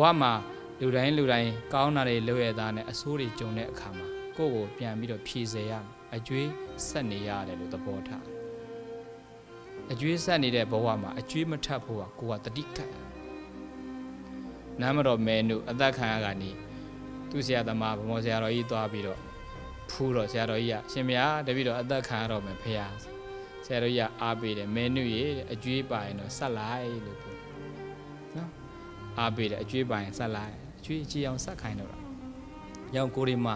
ဝမှာလူတိုင်းလူတိုင်းကောင်းတာတွေလုပ်ရတာနဲ့အဆိုးတွေကြုံတဲ့အခါမှာကိုယ့်ကိုပြန်ပြီးတော့ဖြည့်စေရမယ်အကျွေးဆက်နေရတယ်လို့သဘောထားအကျွေးဆက်နေတဲ့ဘဝမှာအကျွေးမထပ်ဖို့ကကိုကတတိကတ်နမ်းမတော်မဲနုအသက်ခံရကနေသူ့ဆရာသမားဗမောဆရာတော်ကြီးသွားပြီးတော့ဖူးတော့ဆရာတော်ကြီးကရှင်မယားတပည့်တော်အသက်ခံရတော့မယ်ဖေဟာဆရာတော်ကြီးကအားပေးတယ်မဲနုရေတဲ့အကျွေးပါရင်တော့ဆက်လိုက်လို့ပြောနော် အားပေးတယ်အကျွေးပါရင်ဆက်လိုက်အကျွေးအချီအောင်ဆက်ခိုင်းတော့တာရောင်ကိုရီမှာ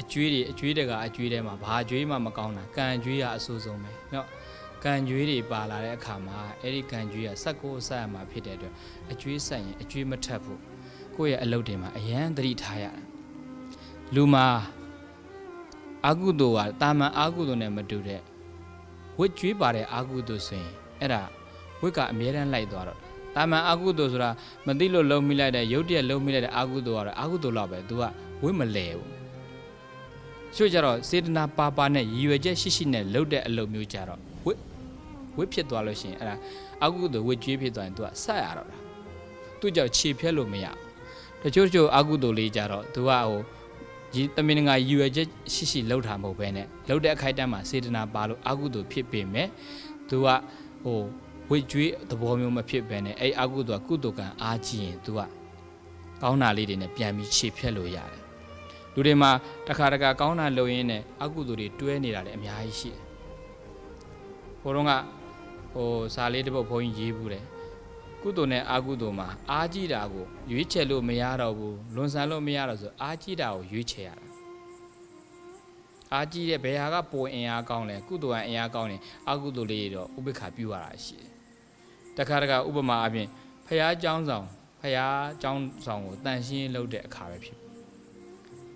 အကျွေးတွေအကျွေးတကအကျွေးထဲမှာဘာအကျွေးမှမကောင်းတာကံအကျွေးကအဆိုးဆုံးပဲနော်ကံကြွေးတွေပါလာတဲ့အခါမှာအဲ့ဒီကံကြွေးကစက်ကိုဆက်ရမှာဖြစ်တဲ့အတွက်အကျွေးဆက်ရင်အကျွေးမထပ်ဘူးကိုယ့်ရဲ့အလုပ်တွေမှာအရန်သတိထားရတယ်လူမှာအာကုသိုလ်ကတာမန်အာကုသိုလ်နဲ့မတူတဲ့ဝစ်ကြွေးပါတဲ့အာကုသိုလ်ဆိုရင်အဲ့ဒါဝစ်ကအမြဲတမ်းလိုက်သွားတော့ တာမန်အာကုသိုလ်ဆိုတာမသိလို့လုံးမိလိုက်တဲ့ရုပ်တရက်လုံးမိလိုက်တဲ့အာကုသိုလ်ကတော့အာကုသိုလ်တော့ပဲ तू ကဝစ်မလဲဘူးဆိုကြတော့စေတနာပါပါနဲ့ရည်ရွယ်ချက်ရှိရှိနဲ့လုပ်တဲ့အလုပ်မျိုးကြတော့ဝစ်ဝစ်ဖြစ်သွားလို့ရှိရင်အဲ့ဒါအာကုသိုလ်ဝစ်ကြွေးဖြစ်သွားရင် तू ကဆက်ရတော့တာသူကြောင့်ခြေဖြတ်လို့မရဘူးတချို့တချို့အာကုသိုလ်လေးကြတော့ तू ကဟိုဒီတမင်ငါရည်ရွယ်ချက်ရှိရှိလှုပ်တာမဟုတ်ဘဲနဲ့လှုပ်တဲ့အခိုက်အတန့်မှာစေတနာပါလို့အာကုသိုလ်ဖြစ်ပေမဲ့ तू ကဟို ဝစ်ကြွေးသဘောမျိုးမဖြစ်ဘဲနဲ့အဲ့အာကုသိုလ်ကကုသိုလ်ကံအားကြီးရင် तू ကကောင်းတာလေးတွေနဲ့ပြန်ပြီးခြေဖြတ်လို့ရတယ်လူတွေမှာတစ်ခါတခါကောင်းတာလုပ်ရင်းနဲ့အကုသိုလ်တွေတွဲနေတာလည်းအများကြီးရှိတယ်ဟိုတော့ကဟိုစာလေးတစ်ပုဒ်ဘုန်းကြီးရေးဘူးတယ်ကုသိုလ်နဲ့အာကုသိုလ်မှာအားကြီးတာကိုရွေးချယ်လို့မရတော့ဘူးလွန်ဆန်လို့မရတော့ဆိုအားကြီးတာကိုရွေးချယ်ရတာအားကြီးတဲ့ဘယ်ဟာကပိုအင်အားကောင်းလဲကုသိုလ်ကအင်အားကောင်းတယ်အာကုသိုလ်လေးတွေတော့ဥပိ္ပခပြုရတာရှိတယ် တခါတခါဥပမာအပြင်ဖះเจ้าဆောင်ဖះเจ้าဆောင်ကိုတန်ရှင်းလုပ်တဲ့အခါပဲဖြစ်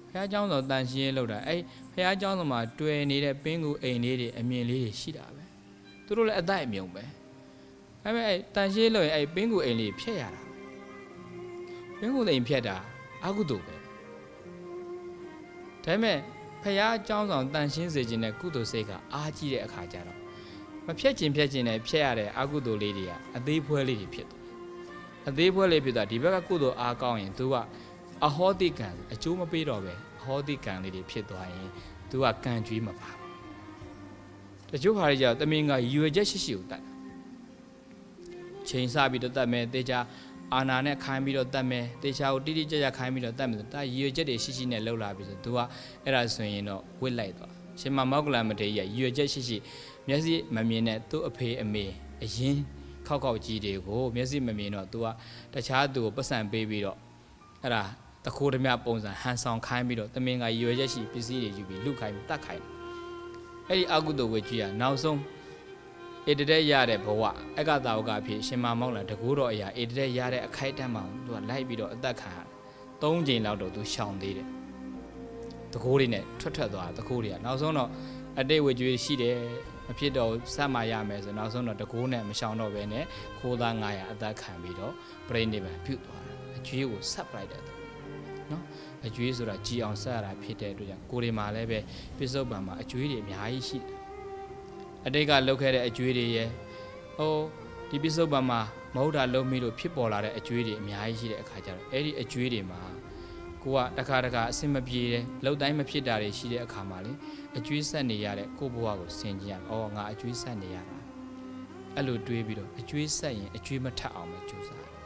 ဖះเจ้าဆောင်တန်ရှင်းလုပ်တာအဲ့ဖះเจ้าဆောင်မှာတွေ့နေတဲ့ပင်းကူအိမ်လေးတွေအမြင်လေးတွေရှိတာပဲသူတို့လည်းအတိုက်အမြုံပဲဒါပေမဲ့အဲ့တန်ရှင်းလို့ရင်အဲ့ပင်းကူအိမ်လေးဖြတ်ရတာပင်းကူအိမ်ဖြတ်တာအကုသိုလ်ပဲဒါပေမဲ့ဖះเจ้าဆောင်တန်ရှင်းစေခြင်းနဲ့ကုသိုလ်စိတ်ကအားကြီးတဲ့အခါကျတော့ မဖြတ်ခြင်းဖြတ်ခြင်းနဲ့ဖြတ်ရတဲ့အကုသိုလ်လေးတွေကအသေးဖွဲလေးတွေဖြစ်သွားအသေးဖွဲလေးဖြစ်သွားဒီဘက်ကကုသိုလ်အားကောင်းရင်သူကအဟောတိကံအကျိုးမပေးတော့ပဲအဟောတိကံလေးတွေဖြစ်သွားရင်သူကကံကြွေးမပါဘူးတချို့ဟာတွေကျတော့တမင်ကရည်ရွယ်ချက်ရှိရှိကိုတတ်ချိန်ဆပြီးတော့တတ်မယ်တေချာအာနာနဲ့ခိုင်းပြီးတော့တတ်မယ်တေချာကိုတိတိကျကျခိုင်းပြီးတော့တတ်မယ်ဆိုဒါရည်ရွယ်ချက်တွေရှိရှိနဲ့လှုပ်လာပြီဆိုသူကအဲ့ဒါဆိုရင်တော့ဝစ်လိုက်သွား ရှင်မမောက်ကလမတေးကြီးရည်ရွယ်ချက်ရှိရှိမျက်စိမမြင်တဲ့သူ့အဖေအမေအရင်ခောက်ခောက်ကြီးတွေကိုမျက်စိမမြင်တော့ तू ကတခြားသူကိုပတ်စံပေးပြီးတော့အဲ့ဒါတခိုးဓမြပုံစံဟန်ဆောင်ခိုင်းပြီးတော့တမင်ကရွယ်ချက်ရှိပစ္စည်းတွေယူပြီးလူခိုင်းပြီးတတ်ခိုင်းအဲ့ဒီအကုသိုလ်ဝေကြီးကနောက်ဆုံးဧတတဲ့ရတဲ့ဘဝအကတာဝကဖြစ်ရှင်မမောက်လာတကူတော်အရာဧတတဲ့ရတဲ့အခိုက်အတန့်မှာသူကလိုက်ပြီးတော့အသက်ခံရတယ်၃ချိန်လောက်တော့သူရှောင်သေးတယ် တကူတွေနဲ့ထွက်ထွက်သွားတကူတွေကနောက်ဆုံးတော့အတိတ်ဝေကြီးရှိတယ်မဖြစ်တော့စက်မှရမယ်ဆိုနောက်ဆုံးတော့တကူနဲ့မရှောင်တော့ဘဲနဲ့ခိုးသား900အသက်ခံပြီးတော့ပြိနေပံပြုတ်သွားတာအကျွေးကိုဆက်ပလိုက်တယ်နော်အကျွေးဆိုတာကြည်အောင်ဆက်ရတာဖြစ်တဲ့အတွက်ကြောင့်ကိုရီမှာလည်းပဲပြစ္ဆုတ်ပံမှာအကျွေးတွေအများကြီးရှိတယ်အတိတ်ကလုတ်ခဲ့တဲ့အကျွေးတွေရဲ့ဟိုဒီပြစ္ဆုတ်ပံမှာမဟုတ်တာလုံးမိလို့ဖြစ်ပေါ်လာတဲ့အကျွေးတွေအများကြီးရှိတဲ့အခါကျတော့အဲ့ဒီအကျွေးတွေမှာ ကိုကတခါတခါအဆင်မပြေတယ်လောက်တိုင်းမဖြစ်တာတွေရှိတဲ့အခါမှာလေအကျွေးဆက်နေရတဲ့ကိုဘဝကိုဆင်ကြည့်ရအောင်။အော်ငါအကျွေးဆက်နေရတာ။အဲ့လိုတွေးပြီးတော့အကျွေးဆက်ရင်အကျွေးမထပ်အောင်ပဲကြိုးစား